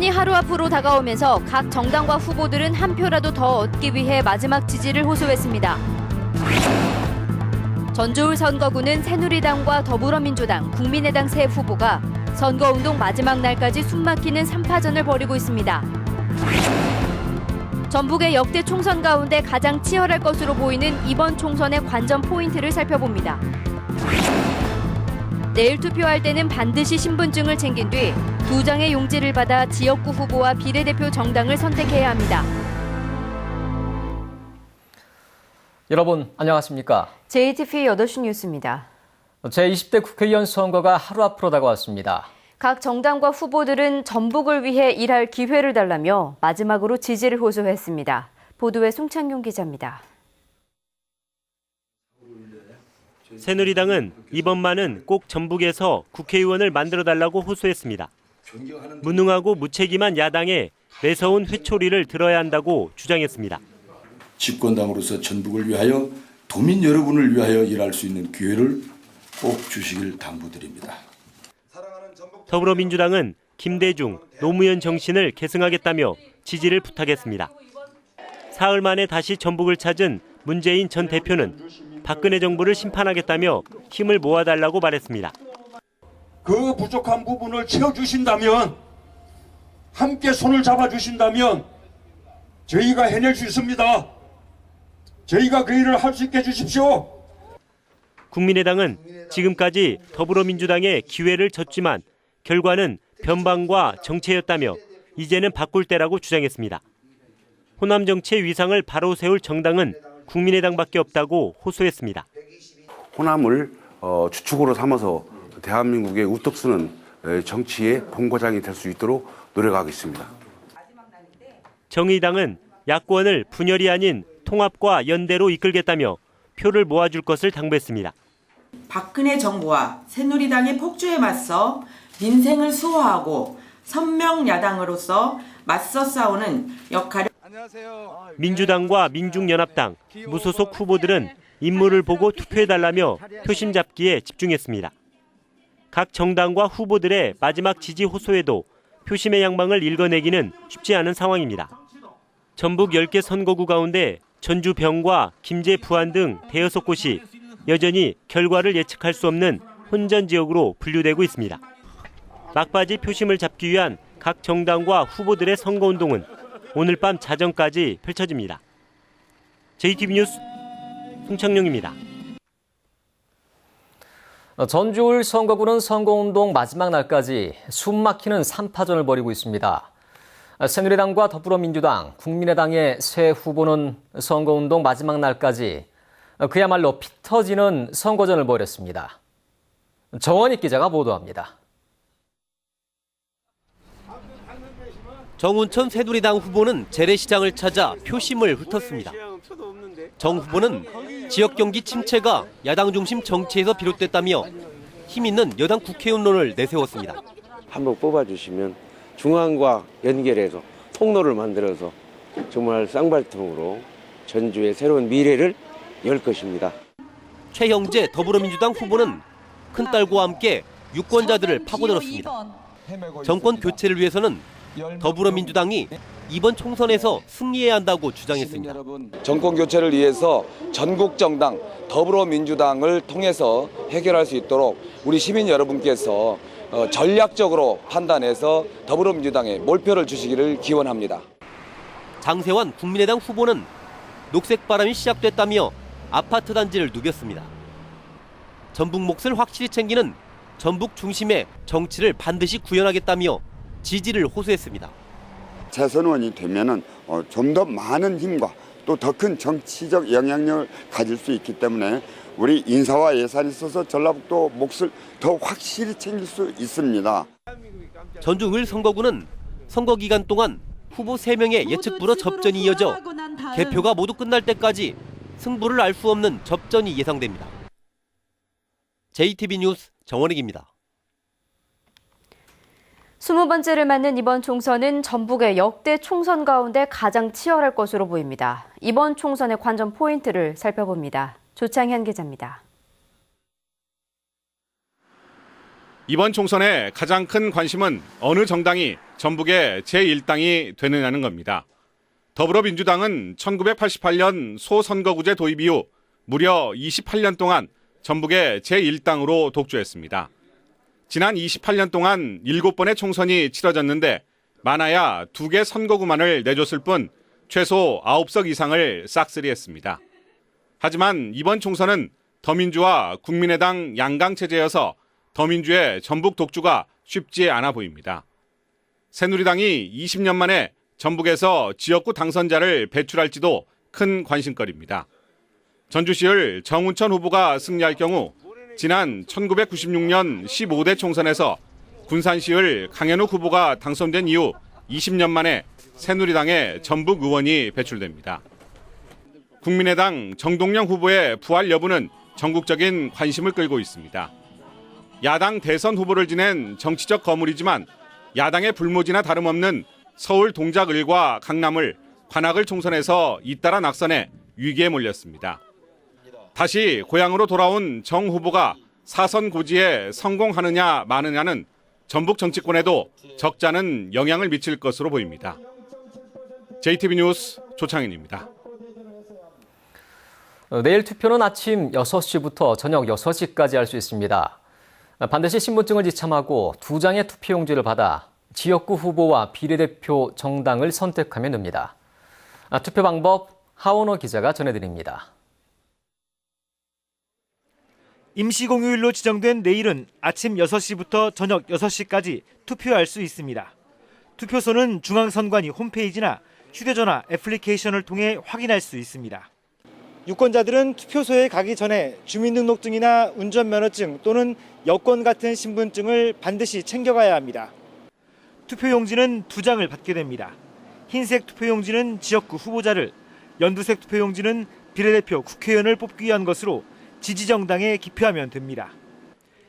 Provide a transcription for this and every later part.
총선이 하루 앞으로 다가오면서 각 정당과 후보들은 한 표라도 더 얻기 위해 마지막 지지를 호소했습니다. 전주울 선거구는 새누리당과 더불어민주당, 국민의당 세 후보가 선거운동 마지막 날까지 숨막히는 3파전을 벌이고 있습니다. 전북의 역대 총선 가운데 가장 치열할 것으로 보이는 이번 총선의 관전 포인트를 살펴봅니다. 내일 투표할 때는 반드시 신분증을 챙긴 뒤 두 장의 용지를 받아 지역구 후보와 비례대표 정당을 선택해야 합니다. 여러분 안녕하십니까? JTV 8시 뉴스입니다. 제20대 국회의원 선거가 하루 앞으로 다가왔습니다. 각 정당과 후보들은 전북을 위해 일할 기회를 달라며 마지막으로 지지를 호소했습니다. 보도에 송창용 기자입니다. 새누리당은 이번만은 꼭 전북에서 국회의원을 만들어 달라고 호소했습니다. 무능하고 무책임한 야당에 매서운 회초리를 들어야 한다고 주장했습니다. 집권당으로서 전북을 위하여 도민 여러분을 위하여 일할 수 있는 기회를 꼭 주시길 당부드립니다. 더불어민주당은 김대중, 노무현 정신을 계승하겠다며 지지를 부탁했습니다. 사흘 만에 다시 전북을 찾은 문재인 전 대표는 박근혜 정부를 심판하겠다며 힘을 모아달라고 말했습니다. 그 부족한 부분을 채워주신다면 함께 손을 잡아주신다면 저희가 해낼 수 있습니다. 저희가 그 일을 할 수 있게 해주십시오. 국민의당은 지금까지 더불어민주당에 기회를 줬지만 결과는 변방과 정체였다며 이제는 바꿀 때라고 주장했습니다. 호남 정치의 위상을 바로 세울 정당은 국민의당밖에 없다고 호소했습니다. 호남을 어, 주축으로 삼아서 대한민국의 우뚝 서는 에, 정치의 본고장이 될 수 있도록 노력하겠습니다. 정의당은 야권을 분열이 아닌 통합과 연대로 이끌겠다며 표를 모아줄 것을 당부했습니다. 박근혜 정부와 새누리당의 폭주에 맞서 민생을 수호하고 선명 야당으로서 맞서 싸우는 역할을 민주당과 민중연합당, 무소속 후보들은 인물을 보고 투표해달라며 표심 잡기에 집중했습니다. 각 정당과 후보들의 마지막 지지 호소에도 표심의 양방을 읽어내기는 쉽지 않은 상황입니다. 전북 10개 선거구 가운데 전주 병과 김제 부안 등 대여섯 곳이 여전히 결과를 예측할 수 없는 혼전 지역으로 분류되고 있습니다. 막바지 표심을 잡기 위한 각 정당과 후보들의 선거운동은 오늘 밤 자정까지 펼쳐집니다. JTB 뉴스 송창용입니다. 전주울 선거구는 선거운동 마지막 날까지 숨막히는 3파전을 벌이고 있습니다. 새누리당과 더불어민주당, 국민의당의 새 후보는 선거운동 마지막 날까지 그야말로 피 터지는 선거전을 벌였습니다. 정원익 기자가 보도합니다. 정운천 새누리당 후보는 재래시장을 찾아 표심을 훑었습니다. 정 후보는 지역 경기 침체가 야당 중심 정치에서 비롯됐다며 힘 있는 여당 국회의원론을 내세웠습니다. 한번 뽑아주시면 중앙과 연결해서 통로를 만들어서 정말 쌍발통으로 전주의 새로운 미래를 열 것입니다. 최형재 더불어민주당 후보는 큰딸과 함께 유권자들을 파고들었습니다. 정권 교체를 위해서는 더불어민주당이 이번 총선에서 승리해야 한다고 주장했습니다. 정권 교체를 위해서 전국 정당 더불어민주당을 통해서 해결할 수 있도록 우리 시민 여러분께서 어, 전략적으로 판단해서 더불어민주당에 몰표를 주시기를 기원합니다. 장세환 국민의당 후보는 녹색 바람이 시작됐다며 아파트 단지를 누볐습니다. 전북 몫을 확실히 챙기는 전북 중심의 정치를 반드시 구현하겠다며 지지를 호소했습니다. 재선원이 되면은 어, 좀 더 많은 힘과 또 더 큰 정치적 영향력을 가질 수 있기 때문에 우리 인사와 예산이 있어서 전라북도 몫을 더 확실히 챙길 수 있습니다. 전주 을 선거구는 선거 기간 동안 후보 3명의 예측불허 접전이 이어져 개표가 모두 끝날 때까지 승부를 알 수 없는 접전이 예상됩니다. JTB 뉴스 정원익입니다. 20번째를 맞는 이번 총선은 전북의 역대 총선 가운데 가장 치열할 것으로 보입니다. 이번 총선의 관전 포인트를 살펴봅니다. 조창현 기자입니다. 이번 총선의 가장 큰 관심은 어느 정당이 전북의 제1당이 되느냐는 겁니다. 더불어민주당은 1988년 소선거구제 도입 이후 무려 28년 동안 전북의 제1당으로 독주했습니다. 지난 28년 동안 7번의 총선이 치러졌는데 많아야 2개 선거구만을 내줬을 뿐 최소 9석 이상을 싹쓸이했습니다. 하지만 이번 총선은 더민주와 국민의당 양강 체제여서 더민주의 전북 독주가 쉽지 않아 보입니다. 새누리당이 20년 만에 전북에서 지역구 당선자를 배출할지도 큰 관심거리입니다. 전주시을 정운천 후보가 승리할 경우 지난 1996년 15대 총선에서 군산시을 강현욱 후보가 당선된 이후 20년 만에 새누리당의 전북 의원이 배출됩니다. 국민의당 정동영 후보의 부활 여부는 전국적인 관심을 끌고 있습니다. 야당 대선 후보를 지낸 정치적 거물이지만 야당의 불모지나 다름없는 서울 동작을과 강남을 관악을 총선에서 잇따라 낙선해 위기에 몰렸습니다. 다시 고향으로 돌아온 정 후보가 사선 고지에 성공하느냐 마느냐는 전북 정치권에도 적잖은 영향을 미칠 것으로 보입니다. JTB 뉴스 조창인입니다. 어, 내일 투표는 아침 6시부터 저녁 6시까지 할 수 있습니다. 반드시 신분증을 지참하고 두 장의 투표용지를 받아 지역구 후보와 비례대표 정당을 선택하면 됩니다. 아, 투표 방법 하원호 기자가 전해드립니다. 임시공휴일로 지정된 내일은 아침 6시부터 저녁 6시까지 투표할 수 있습니다. 투표소는 중앙선관위 홈페이지나 휴대전화 애플리케이션을 통해 확인할 수 있습니다. 유권자들은 투표소에 가기 전에 주민등록증이나 운전면허증 또는 여권 같은 신분증을 반드시 챙겨가야 합니다. 투표용지는 두 장을 받게 됩니다. 흰색 투표용지는 지역구 후보자를, 연두색 투표용지는 비례대표 국회의원을 뽑기 위한 것으로 지지정당에 기표하면 됩니다.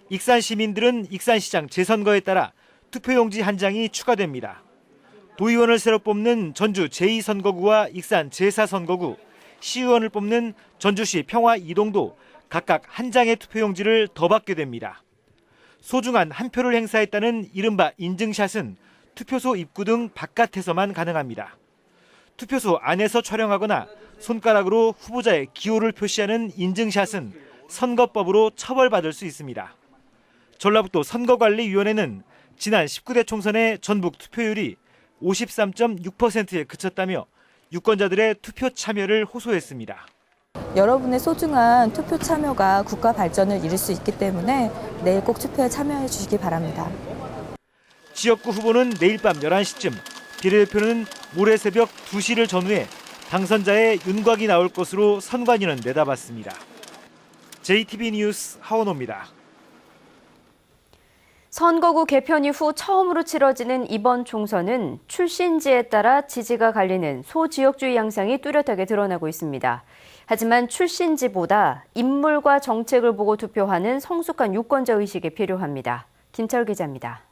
익산 시민들은 익산시장 재선거에 따라 투표용지 한 장이 추가됩니다. 도의원을 새로 뽑는 전주 제2선거구와 익산 제4선거구, 시의원을 뽑는 전주시 평화 이동도 각각 한 장의 투표용지를 더 받게 됩니다. 소중한 한 표를 행사했다는 이른바 인증샷은 투표소 입구 등 바깥에서만 가능합니다. 투표소 안에서 촬영하거나 손가락으로 후보자의 기호를 표시하는 인증샷은 선거법으로 처벌받을 수 있습니다. 전라북도 선거관리위원회는 지난 19대 총선의 전북 투표율이 53.6%에 그쳤다며 유권자들의 투표 참여를 호소했습니다. 여러분의 소중한 투표 참여가 국가 발전을 이룰 수 있기 때문에 내일 꼭 투표에 참여해 주시기 바랍니다. 지역구 후보는 내일 밤 11시쯤, 비례대표는 모레 새벽 2시를 전후해 당선자의 윤곽이 나올 것으로 선관위는 내다봤습니다. JTB 뉴스 하원호입니다. 선거구 개편 이후 처음으로 치러지는 이번 총선은 출신지에 따라 지지가 갈리는 소지역주의 양상이 뚜렷하게 드러나고 있습니다. 하지만 출신지보다 인물과 정책을 보고 투표하는 성숙한 유권자 의식이 필요합니다. 김철 기자입니다.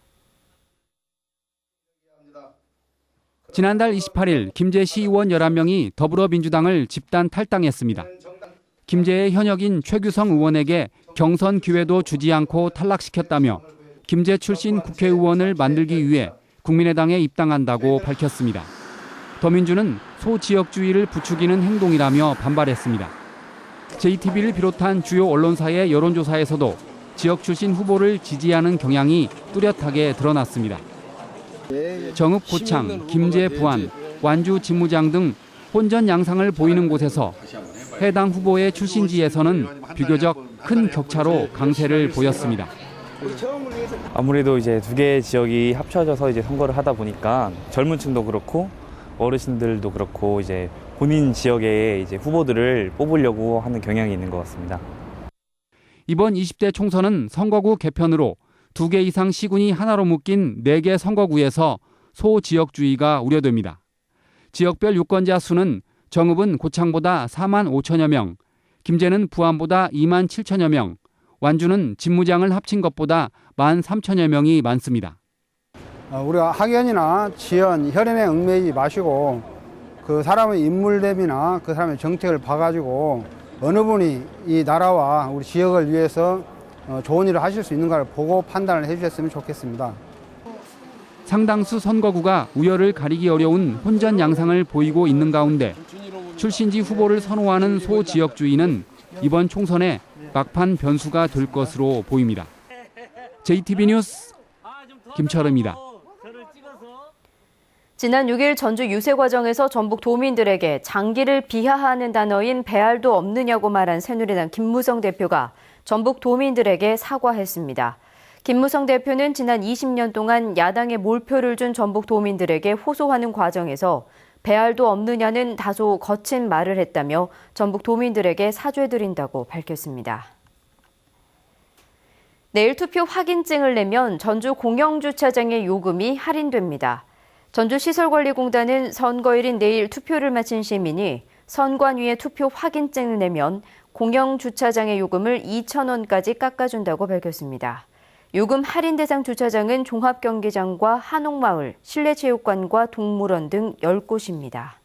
지난달 28일 김제 시의원 11명이 더불어민주당을 집단 탈당했습니다. 김제의 현역인 최규성 의원에게 경선 기회도 주지 않고 탈락시켰다며 김제 출신 국회의원을 만들기 위해 국민의당에 입당한다고 밝혔습니다. 더민주는 소지역주의를 부추기는 행동이라며 반발했습니다. JTB를 비롯한 주요 언론사의 여론조사에서도 지역 출신 후보를 지지하는 경향이 뚜렷하게 드러났습니다. 정읍 고창, 김제 부안, 완주 진무장 등 혼전 양상을 보이는 곳에서 해당 후보의 출신지에서는 비교적 큰 격차로 강세를 보였습니다. 아무래도 이제 두 개의 지역이 합쳐져서 이제 선거를 하다 보니까 젊은 층도 그렇고 어르신들도 그렇고 이제 본인 지역의 이제 후보들을 뽑으려고 하는 경향이 있는 것 같습니다. 이번 20대 총선은 선거구 개편으로 두 개 이상 시군이 하나로 묶인 네 개 선거구에서 소지역주의가 우려됩니다. 지역별 유권자 수는 정읍은 고창보다 4만 5천여 명, 김제는 부안보다 2만 7천여 명, 완주는 진무장을 합친 것보다 1만 3천여 명이 많습니다. 우리가 학연이나 지연, 혈연에 얽매이지 마시고 그 사람의 인물 대비나 그 사람의 정책을 봐가지고 어느 분이 이 나라와 우리 지역을 위해서 어, 좋은 일을 하실 수 있는가를 보고 판단을 해주셨으면 좋겠습니다. 상당수 선거구가 우열을 가리기 어려운 혼전 양상을 보이고 있는 가운데 출신지 후보를 선호하는 소 지역주의는 이번 총선에 막판 변수가 될 것으로 보입니다. JTB 뉴스 김철음입니다. 지난 6일 전주 유세 과정에서 전북 도민들에게 장기를 비하하는 단어인 배알도 없느냐고 말한 새누리당 김무성 대표가 전북 도민들에게 사과했습니다. 김무성 대표는 지난 20년 동안 야당에 몰표를 준 전북 도민들에게 호소하는 과정에서 배알도 없느냐는 다소 거친 말을 했다며 전북 도민들에게 사죄드린다고 밝혔습니다. 내일 투표 확인증을 내면 전주 공영주차장의 요금이 할인됩니다. 전주시설관리공단은 선거일인 내일 투표를 마친 시민이 선관위에 투표 확인증을 내면 공영 주차장의 요금을 2,000원까지 깎아준다고 밝혔습니다. 요금 할인 대상 주차장은 종합경기장과 한옥마을, 실내체육관과 동물원 등 10곳입니다.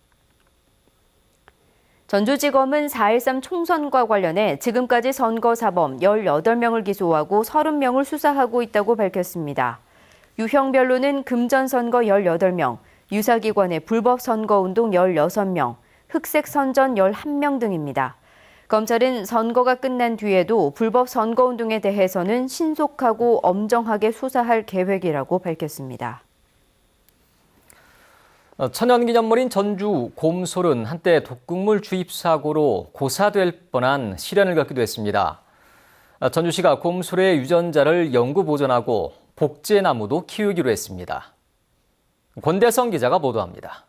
전주지검은 4.13 총선과 관련해 지금까지 선거사범 18명을 기소하고 30명을 수사하고 있다고 밝혔습니다. 유형별로는 금전선거 18명, 유사기관의 불법 선거운동 16명, 흑색선전 11명 등입니다. 검찰은 선거가 끝난 뒤에도 불법 선거운동에 대해서는 신속하고 엄정하게 수사할 계획이라고 밝혔습니다. 어, 천연기념물인 전주 곰솔은 한때 독극물 주입 사고로 고사될 뻔한 시련을 겪기도 했습니다. 어, 전주시가 곰솔의 유전자를 영구 보존하고 복제나무도 키우기로 했습니다. 권대성 기자가 보도합니다.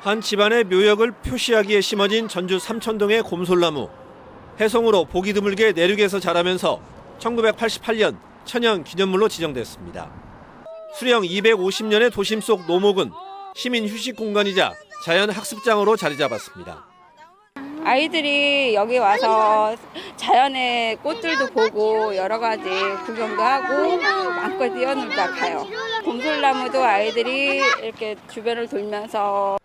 한 집안의 묘역을 표시하기에 심어진 전주 삼천동의 곰솔나무. 해송으로 보기 드물게 내륙에서 자라면서 1988년 천연 기념물로 지정됐습니다. 수령 250년의 도심 속 노목은 시민 휴식 공간이자 자연 학습장으로 자리 잡았습니다. 아이들이 여기 와서 자연의 꽃들도 보고 여러 가지 구경도 하고 마음껏 뛰어놀다 가요. 곰솔나무도 아이들이 이렇게 주변을 돌면서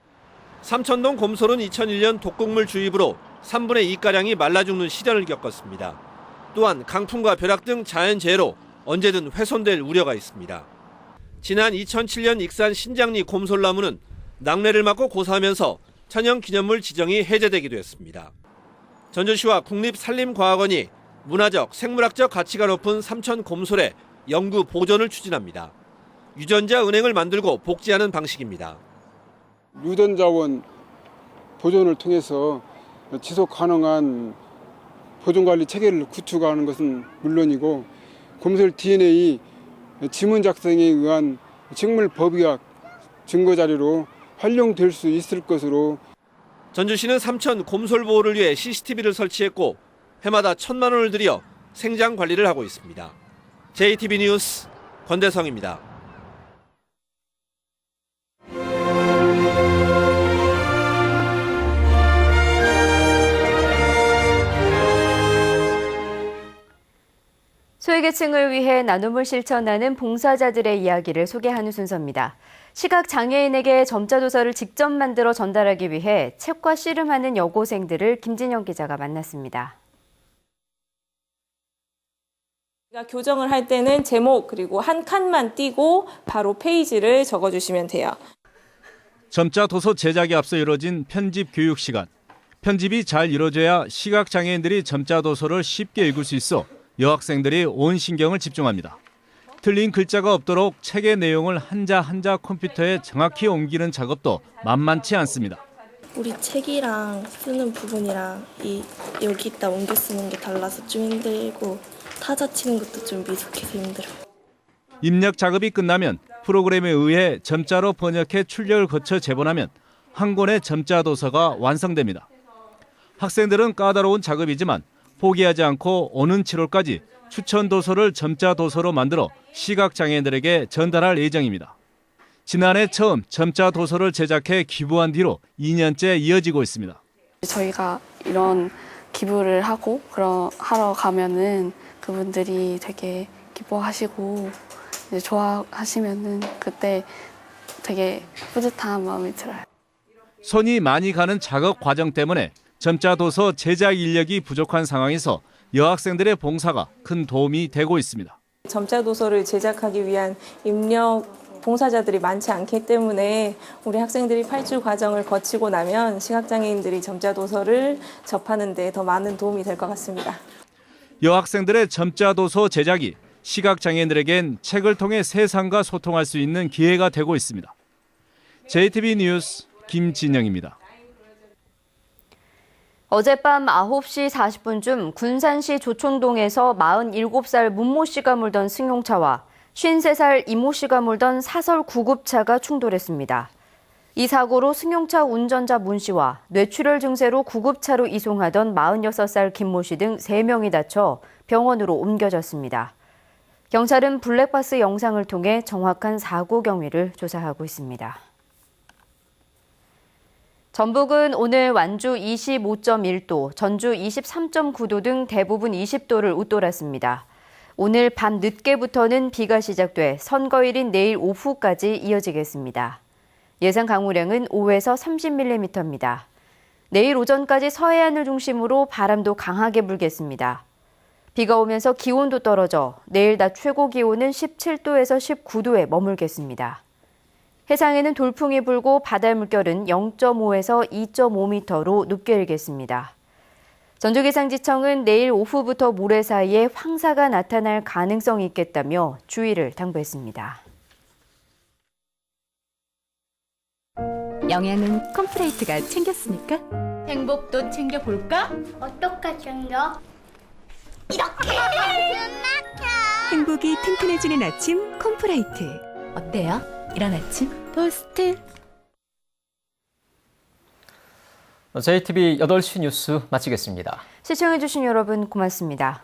삼천동 곰솔은 2001년 독극물 주입으로 3분의 2가량이 말라 죽는 시련을 겪었습니다. 또한 강풍과 벼락 등 자연재해로 언제든 훼손될 우려가 있습니다. 지난 2007년 익산 신장리 곰솔나무는 낙뢰를 맞고 고사하면서 천연기념물 지정이 해제되기도 했습니다. 전주시와 국립산림과학원이 문화적, 생물학적 가치가 높은 삼천 곰솔의 영구 보존을 추진합니다. 유전자 은행을 만들고 복제하는 방식입니다. 유전자원 보존을 통해서 지속 가능한 보존관리 체계를 구축하는 것은 물론이고 곰솔 DNA 지문 작성에 의한 식물 법의학 증거 자료로 활용될 수 있을 것으로 전주시는 삼천 곰솔 보호를 위해 CCTV를 설치했고 해마다 천만 원을 들여 생장 관리를 하고 있습니다. JTB 뉴스 권대성입니다. 소외계층을 위해 나눔을 실천하는 봉사자들의 이야기를 소개하는 순서입니다. 시각 장애인에게 점자도서를 직접 만들어 전달하기 위해 책과 씨름하는 여고생들을 김진영 기자가 만났습니다. 교정을 할 때는 제목 그리고 한 칸만 띄고 바로 페이지를 적어주시면 돼요. 점자 도서 제작에 앞서 이뤄진 편집 교육 시간. 편집이 잘 이루어져야 시각 장애인들이 점자 도서를 쉽게 읽을 수 있어 여학생들이 온 신경을 집중합니다. 틀린 글자가 없도록 책의 내용을 한자 한자 컴퓨터에 정확히 옮기는 작업도 만만치 않습니다. 우리 책이랑 쓰는 부분이랑 이 여기다 옮겨 쓰는 게 달라서 좀 힘들고 타자 치는 것도 좀 미숙해서 힘들어요. 입력 작업이 끝나면 프로그램에 의해 점자로 번역해 출력을 거쳐 제본하면 한 권의 점자 도서가 완성됩니다. 학생들은 까다로운 작업이지만 포기하지 않고 오는 7월까지 추천 도서를 점자 도서로 만들어 시각 장애인들에게 전달할 예정입니다. 지난해 처음 점자 도서를 제작해 기부한 뒤로 2년째 이어지고 있습니다. 저희가 이런 기부를 하고 그러 하러 가면은 그분들이 되게 기뻐하시고 좋아하시면은 그때 되게 뿌듯한 마음이 들어요. 손이 많이 가는 작업 과정 때문에 점자 도서 제작 인력이 부족한 상황에서 여학생들의 봉사가 큰 도움이 되고 있습니다. 점자 도서를 제작하기 위한 입력 봉사자들이 많지 않기 때문에 우리 학생들이 팔출 과정을 거치고 나면 시각장애인들이 점자 도서를 접하는 데 더 많은 도움이 될 것 같습니다. 여학생들의 점자 도서 제작이 시각장애인들에겐 책을 통해 세상과 소통할 수 있는 기회가 되고 있습니다. JTB 뉴스 김진영입니다. 어젯밤 9시 40분쯤 군산시 조촌동에서 47살 문모 씨가 몰던 승용차와 53살 이모 씨가 몰던 사설 구급차가 충돌했습니다. 이 사고로 승용차 운전자 문 씨와 뇌출혈 증세로 구급차로 이송하던 46살 김모 씨 등 3명이 다쳐 병원으로 옮겨졌습니다. 경찰은 블랙박스 영상을 통해 정확한 사고 경위를 조사하고 있습니다. 전북은 오늘 완주 25.1도, 전주 23.9도 등 대부분 20도를 웃돌았습니다. 오늘 밤 늦게부터는 비가 시작돼 선거일인 내일 오후까지 이어지겠습니다. 예상 강우량은 5에서 30mm입니다. 내일 오전까지 서해안을 중심으로 바람도 강하게 불겠습니다. 비가 오면서 기온도 떨어져 내일 낮 최고 기온은 17도에서 19도에 머물겠습니다. 해상에는 돌풍이 불고 바다 물결은 0.5에서 2.5m로 높게 일겠습니다. 전주기상지청은 내일 오후부터 모레 사이에 황사가 나타날 가능성이 있겠다며 주의를 당부했습니다. 영양은 컴프레이트가 챙겼으니까 행복도 챙겨볼까? 어떻게 챙겨? 이렇게! 행복이 튼튼해지는 아침 컴프레이트 어때요? 이런 아침 포스트 JTB 8시 뉴스 마치겠습니다. 시청해주신 여러분 고맙습니다.